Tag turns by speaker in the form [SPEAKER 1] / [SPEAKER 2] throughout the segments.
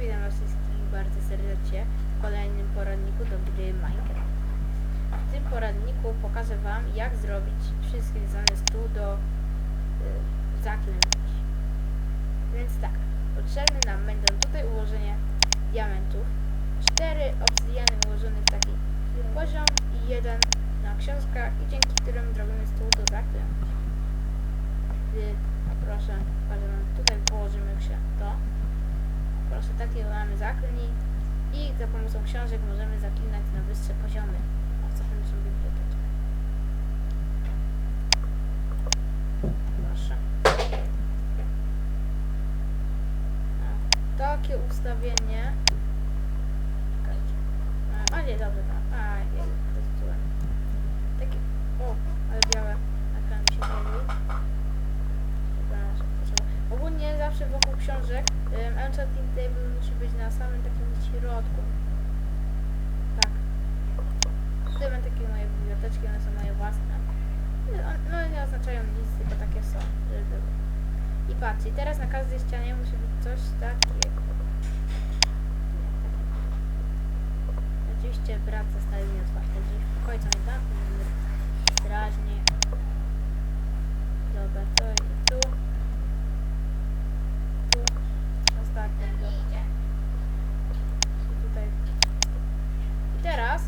[SPEAKER 1] witam was wszystkich bardzo serdecznie w kolejnym poradniku do gry Minecraft. W tym poradniku pokażę wam jak zrobić wszystkie związane stół do y, zaklęć. Więc tak, potrzebne nam będą tutaj ułożenie diamentów, cztery obsydiany ułożone w taki poziom i jeden na książkach i dzięki którym stół do zaklęć. Y, proszę, pokażę wam, tutaj położymy się to. Proszę, takie mamy zaklęć i za pomocą książek możemy zaklinać na wyższe poziomy. O, co są biblioteczkę. Proszę. Takie ustawienie. Czekajcie. Nie, dobrze. A, nie, zepsułem. Takie, o, ale białe ekran mi się pojawił. Przepraszam, proszę. Ogólnie wokół książek um, enchanting table musi być na samym takim środku. Tak. Tutaj mam takie moje biblioteczki, one są moje własne. No, no nie oznaczają nic, tylko takie są, żeby było. I patrzcie, i teraz na każdej ścianie musi być coś takiego. Oczywiście brat zostawił mi otwarte drzwi w pokoju, co nie tak, strażnie. Dobra, to i tu. Tu. Ostatniego. I tutaj. I teraz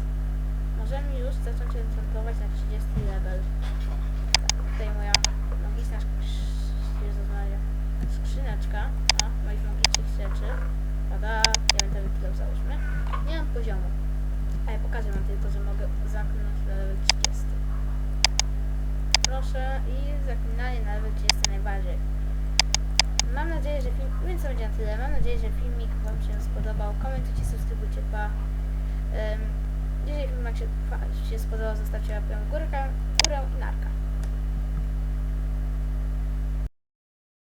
[SPEAKER 1] możemy już zacząć enchantować na 30 level. Tutaj moja magiczna skrzyneczka a, moich magicznych rzeczy. Pada, diamentowy kilo załóżmy. Nie mam poziomu. Ale pokażę wam tylko, że mogę zamknąć na level 30. Proszę i zaklinanie na level 30 najbardziej. Mam nadzieję, że film, więc będzie na tyle. Mam nadzieję, że filmik Wam się spodobał. Komentujcie, subskrybujcie, pa. Um, Wam się, się spodobał, zostawcie łapkę w górę, górę.